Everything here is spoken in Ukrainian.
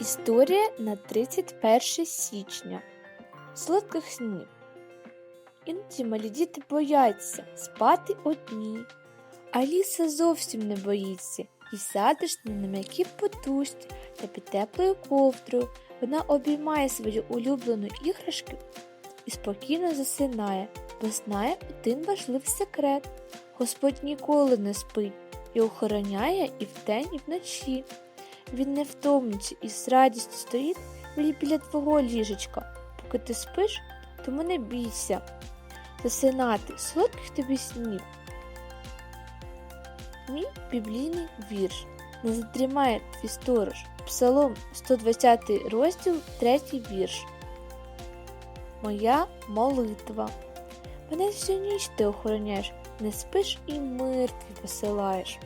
Історія на 31 січня. Солодких снів. Іноді малі діти бояться спати одні. Аліса зовсім не боїться і сядеш на м'якій подушці та під теплою ковдрою. Вона обіймає свою улюблену іграшку і спокійно засинає, бо знає один важливий секрет. Господь ніколи не спить і охороняє і вдень, і вночі. Він не втомлюється і з радістю стоїть біля твого ліжечка. Поки ти спиш, тому не бійся. Засинати солодких тобі снів. Мій біблійний вірш. Не задрімає твій сторож. Псалом 120 розділ, 3 вірш. Моя молитва. Мене всю ніч ти охороняєш, не спиш і мир твій посилаєш.